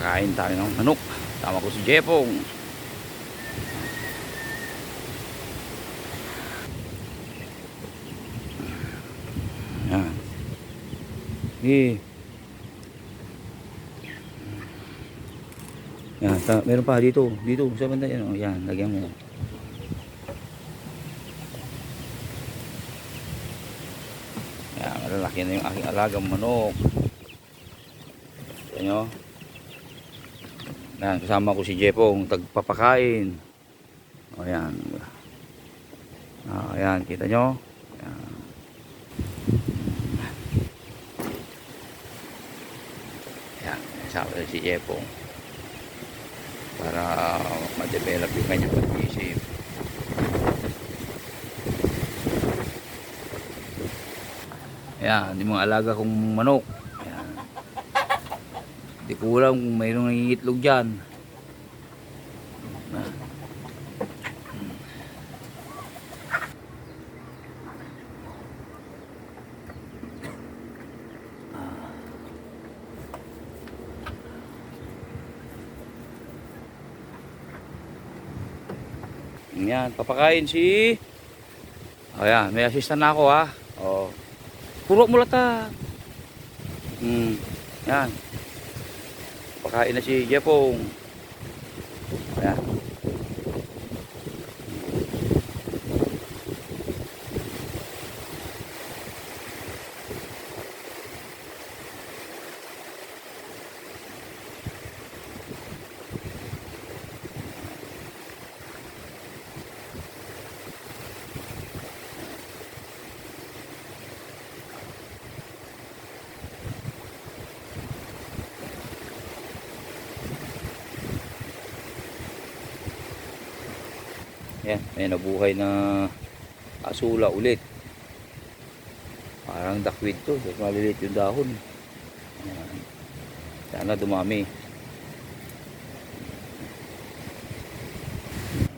Papakain tayo ng manok. Tama ko si Jepong. Yan. Eh. Yan, ta- meron pa dito, dito sa banda yan, oh. yan, lagyan mo. Yan, malalaki na yung aking alagang manok. Yan nyo. Yan, kasama ko si Jepong, tagpapakain. O yan. Ah, yan, kita nyo. Yan. Yan, kasama si Jepong. Para ma-develop yung kanyang pag-isip. Yan, yung mga alaga kong manok. Hindi ko alam kung mayroong nangingitlog dyan. Ah. Yan, papakain si... O yan, may assistant na ako ha. O. Puro mo lata. Hmm. Yan. Pakain na si Jepong. Ayan. Yan, may nabuhay na asula ulit. Parang dakwid to, maliliit yung dahon. Yan. Sana dumami.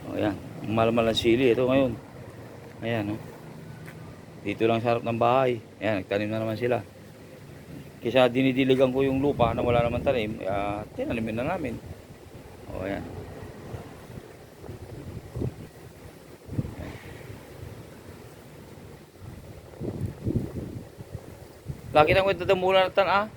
O yan, ang malamal ng sili. Ito ngayon. Ayan, oh. Dito lang sa harap ng bahay. Ayan, nagtanim na naman sila. Kisa dinidiligan ko yung lupa na wala naman tanim, kaya tinanimin na namin. O ayan. Lagi nang ng mula na tan ah.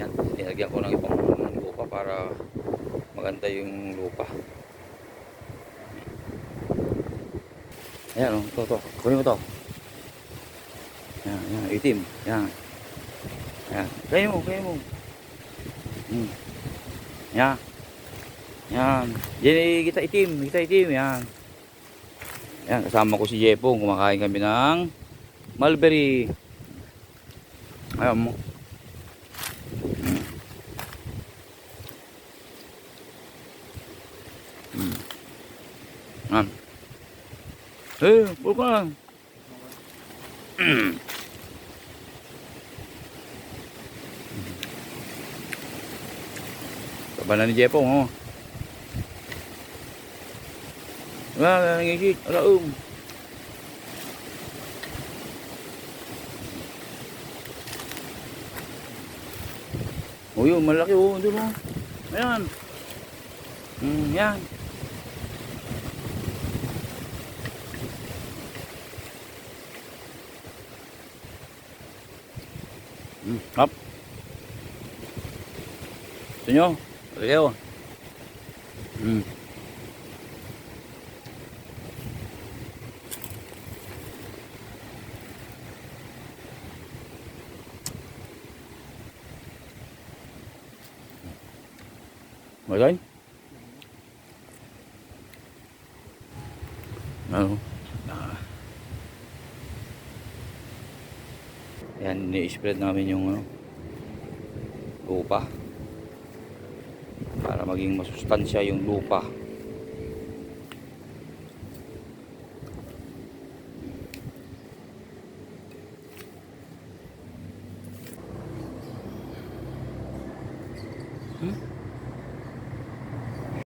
Yan, nilagyan ko ng ibang lupa para maganda yung lupa. Ayan, oh, to. Kunin mo to. Yan, yan, itim. Yan. Yan. Kaya mo, kaya mo. Hmm. Yan. Yan. Yan kita itim, kita itim. Yan. Yan, kasama ko si Jepong. Kumakain kami ng mulberry. Ayaw mo. Hmm. Hmm. Yan. Eh, pulko lang. Hmm. Kabalan ni Jepong, oh. Wala, nangigit. Wala, um. Oh, yun, malaki, oh. Doon, oh. Ayan. Mm, yan. Mm, up. Ito nyo. Kayo. Hmm. Magaling? Ano? Ah. Yan, ni-spread namin yung ano, lupa para maging masustansya yung lupa